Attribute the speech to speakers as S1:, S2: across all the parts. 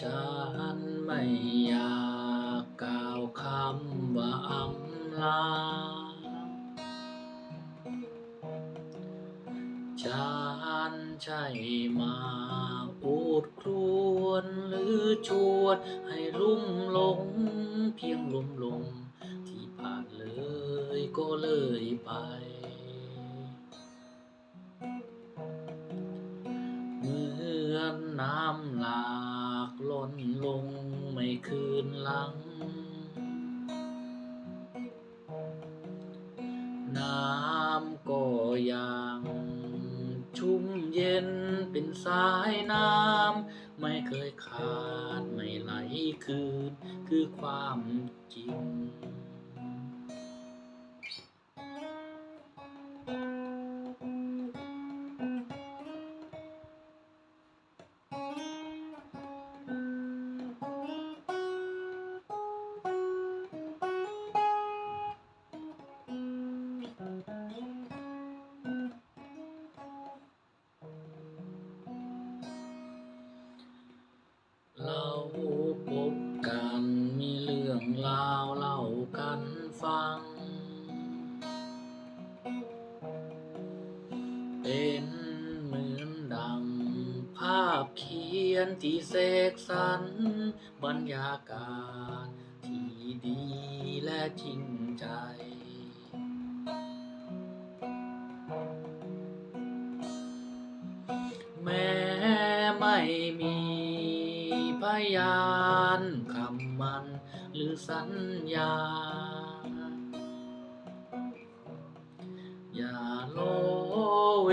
S1: ฉันไม่อยากกล่าวคำว่าอำลา ฉันใช่มาพูดครวนหรือชวนให้ลุ่มหลง เพียงลมหลงที่ผ่านเลยก็เลยไป น้ำหลากล้นลงไม่คืนหลัง น้ำก็ยังชุ่มเย็นเป็นสายน้ำ ไม่เคยขาดไม่ไหลคืนคือความจริง ฟัง เป็นเหมือนดังภาพเขียนที่เสกสรรบรรยากาศที่ดีและจริงใจแม้ไม่มีพยานคำมันหรือสัญญา อย่าโลเว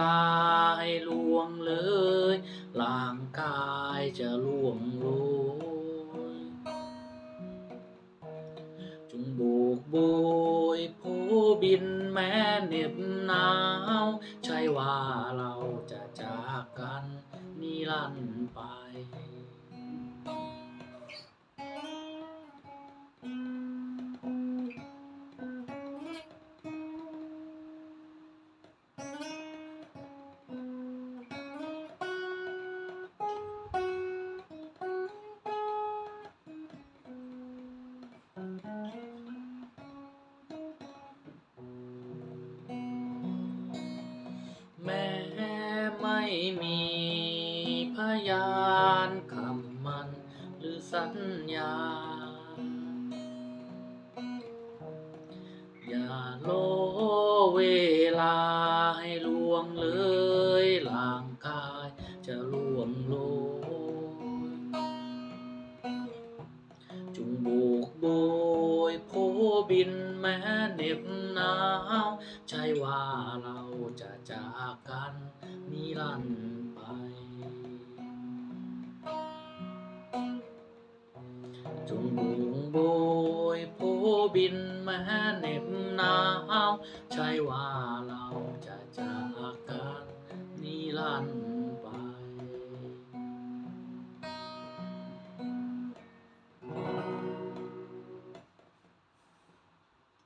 S1: ลาให้ล่วงเลยร่างกายจะล่วงโรยจงโบกโบยโผบินแม้เหน็บหนาว ใช่ว่าเราจะจากกันนิรันดร์ไป ม่มีพยานคำมันหรือสัญญา อย่าโลเวลาให้ล่วงเลยร่างกายจะล่วงโลยจงบกโบ ยผู้บินแม้เหน็บหนาว ใช่ว่าเราจะจากกันนิรันดร์ไป จงบุงโบยผู้บินแม้เหน็บหนาว ใช่ว่า